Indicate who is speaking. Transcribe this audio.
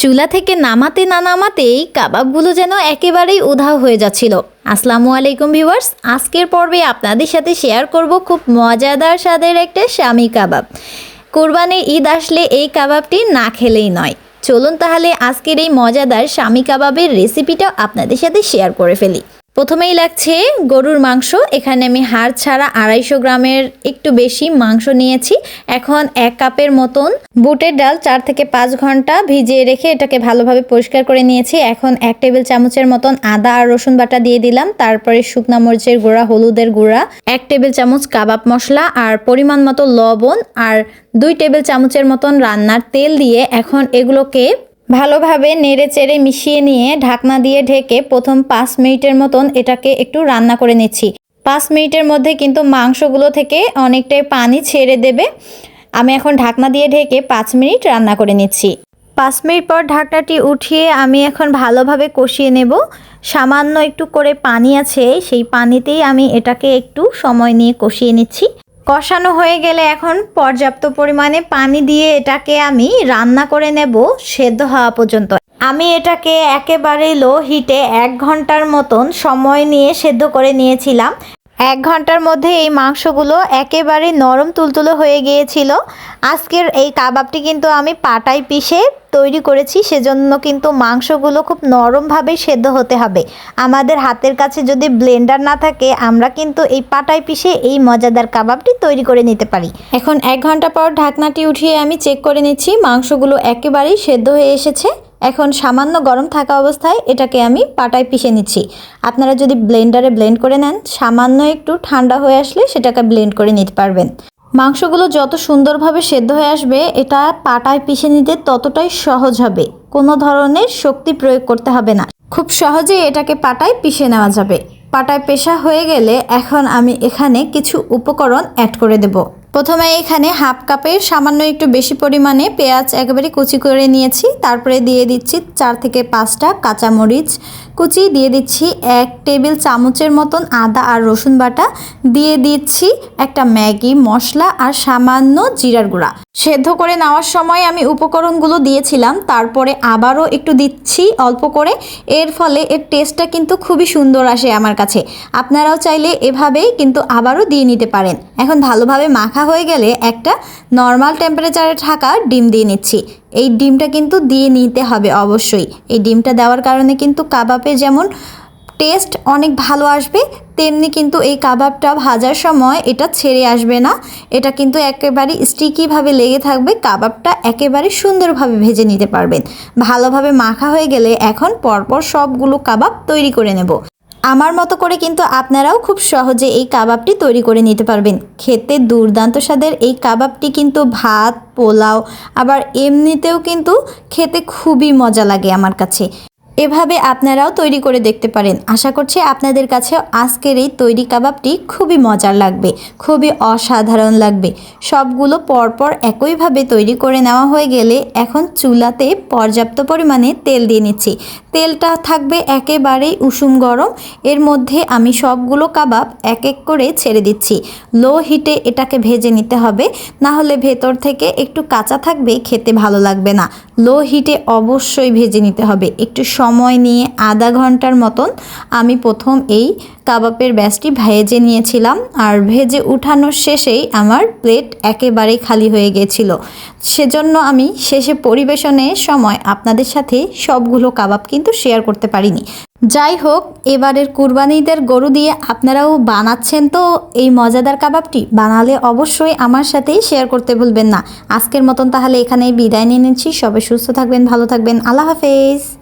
Speaker 1: চুলা থেকে নামাতে না নামাতেই কাবাবগুলো যেন একেবারেই উধাও হয়ে যাচ্ছিল। আসসালামু আলাইকুম ভিউয়ার্স, আজকের পর্বে আপনাদের সাথে শেয়ার করব খুব মজাদার স্বাদের একটা স্বামী কাবাব। কোরবানির ঈদ আসলে এই কাবাবটি না খেলেই নয়। চলুন তাহলে আজকের এই মজাদার স্বামী কাবাবের রেসিপিটাও আপনাদের সাথে শেয়ার করে ফেলি। প্রথমেই লাগছে গরুর মাংস। এখানে আমি হাড় ছাড়া আড়াইশো গ্রামের একটু বেশি মাংস নিয়েছি। এখন এক কাপের মতন বুটের ডাল চার থেকে পাঁচ ঘণ্টা ভিজিয়ে রেখে এটাকে ভালোভাবে পরিষ্কার করে নিয়েছি। এখন এক টেবিল চামচের মতন আদা আর রসুন বাটা দিয়ে দিলাম। তারপরে শুকনা মরিচের গুঁড়া, হলুদের গুঁড়া, এক টেবিল চামচ কাবাব মশলা আর পরিমাণ মতো লবণ আর দুই টেবিল চামচের মতন রান্নার তেল দিয়ে এখন এগুলোকে ভালোভাবে নেড়ে চেড়ে মিশিয়ে নিয়ে ঢাকনা দিয়ে ঢেকে প্রথম পাঁচ মিনিটের মতন এটাকে একটু রান্না করে নিচ্ছি। পাঁচ মিনিটের মধ্যে কিন্তু মাংসগুলো থেকে অনেকটাই পানি ছেড়ে দেবে। আমি এখন ঢাকনা দিয়ে ঢেকে পাঁচ মিনিট রান্না করে নিচ্ছি। পাঁচ মিনিট পর ঢাকনাটি উঠিয়ে আমি এখন ভালোভাবে কষিয়ে নেব। সামান্য একটু করে পানি আছে, সেই পানিতেই আমি এটাকে একটু সময় নিয়ে কষিয়ে নিচ্ছি। কষানো হয়ে গেলে এখন পর্যাপ্ত পরিমাণে পানি দিয়ে এটাকে আমি রান্না করে নেব সেদ্ধ হওয়া পর্যন্ত। আমি এটাকে একেবারে লো হিটে এক ঘণ্টার মতন সময় নিয়ে সেদ্ধ করে নিয়েছিলাম। এক ঘণ্টার মধ্যে এই মাংসগুলো একেবারে নরম তুলতুলো হয়ে গিয়েছিল। আজকের এই কাবাবটি কিন্তু আমি পাটায় পিষে তৈরি করেছি, সেজন্য কিন্তু মাংসগুলো খুব নরমভাবে সেদ্ধ হতে হবে। আমাদের হাতের কাছে যদি ব্লেন্ডার না থাকে, আমরা কিন্তু এই পাটায় পিষে এই মজাদার কাবাবটি তৈরি করে নিতে পারি। এখন এক ঘণ্টা পর ঢাকনাটি উঠিয়ে আমি চেক করে নিচ্ছি, মাংসগুলো একেবারেই সেদ্ধ হয়ে এসেছে। এখন সামান্য গরম থাকা অবস্থায় এটাকে আমি পাটায় পিষে নিচ্ছি। আপনারা যদি ব্লেন্ডারে ব্লেন্ড করে নেন, সামান্য একটু ঠান্ডা হয়ে আসলে সেটাকে ব্লেন্ড করে নিতে পারবেন। মাংসগুলো যত সুন্দরভাবে সেদ্ধ হয়ে আসবে, এটা পাটায় পিষে নিতে ততটাই সহজ হবে। কোনো ধরনের শক্তি প্রয়োগ করতে হবে না। খুব সহজেই এটাকে পাটায় পিষে নেওয়া যাবে। পাটায় পেশা হয়ে গেলে এখন আমি এখানে কিছু উপকরণ অ্যাড করে দেব। প্রথমে এখানে হাফ কাপের সামান্য একটু বেশি পরিমাণে পেঁয়াজ একেবারে কুচি করে নিয়েছি। তারপরে দিয়ে দিচ্ছি চার থেকে পাঁচটা কাঁচামরিচ কুচি। দিয়ে দিচ্ছি এক টেবিল চামচের মতন আদা আর রসুন বাটা। দিয়ে দিচ্ছি একটা ম্যাগি মশলা আর সামান্য জিরার গুঁড়া। সেদ্ধ করে নেওয়ার সময় আমি উপকরণগুলো দিয়েছিলাম। তারপরে আবারও একটু দিচ্ছি অল্প করে। এর ফলে এর টেস্টটা কিন্তু খুবই সুন্দর আসে আমার কাছে। আপনারাও চাইলে এভাবেই কিন্তু আবারও দিয়ে নিতে পারেন। এখন ভালোভাবে মাখা হয়ে গেলে একটা নর্মাল টেম্পারেচারে থাকা ডিম দিয়ে নিচ্ছি। এই ডিমটা কিন্তু দিয়ে নিতে হবে অবশ্যই। এই ডিমটা দেওয়ার কারণে কিন্তু কাবাবে যেমন টেস্ট অনেক ভালো আসবে, তেমনি কিন্তু এই কাবাবটা ভাজার সময় এটা ছেড়ে আসবে না। এটা কিন্তু একেবারে স্টিকিভাবে লেগে থাকবে, কাবাবটা একেবারে সুন্দরভাবে ভেজে নিতে পারবেন। ভালোভাবে মাখা হয়ে গেলে এখন পরপর সবগুলো কাবাব তৈরি করে নেব। আমার মতো করে কিন্তু আপনারাও খুব সহজে এই কাবাবটি তৈরি করে নিতে পারবেন। খেতে দুর্দান্ত স্বাদের এই কাবাবটি কিন্তু ভাত, পোলাও, আবার এমনিতেও কিন্তু খেতে খুবই মজা লাগে আমার কাছে। এভাবে আপনারাও তৈরি করে দেখতে পারেন। আশা করছি আপনাদের কাছে আজকের এই তৈরি কাবাবটি খুবই মজার লাগবে, খুবই অসাধারণ লাগবে। সবগুলো পরপর একইভাবে তৈরি করে নেওয়া হয়ে গেলে এখন চুলাতে পর্যাপ্ত পরিমাণে তেল দিয়ে নিচ্ছি। তেলটা থাকবে একেবারেই উষুম গরম, এর মধ্যে আমি সবগুলো কাবাব এক এক করে ছেড়ে দিচ্ছি। লো হিটে এটাকে ভেজে নিতে হবে না হলে ভেতর থেকে একটু কাঁচা থাকবে, খেতে ভালো লাগবে না। লো হিটে অবশ্যই ভেজে নিতে হবে, একটু সময় নিয়ে আধা ঘণ্টার মতন আমি প্রথম এই কাবাবের ব্যাসটি ভেজে নিয়েছিলাম আর ভেজে উঠানোর শেষেই আমার প্লেট একেবারেই খালি হয়ে গিয়েছিল সেজন্য আমি শেষে পরিবেশনের সময় আপনাদের সাথে সবগুলো কাবাব কিন্তু শেয়ার করতে পারিনি। যাই হোক, এবারের কুরবানিদের গরু দিয়ে আপনারাও বানাচ্ছেন তো এই মজাদার কাবাবটি? বানালে অবশ্যই আমার সাথেই শেয়ার করতে ভুলবেন না। আজকের মতন তাহলে এখানেই বিদায় নিয়ে নিচ্ছি। সবাই সুস্থ থাকবেন, ভালো থাকবেন। আল্লাহ হাফেজ।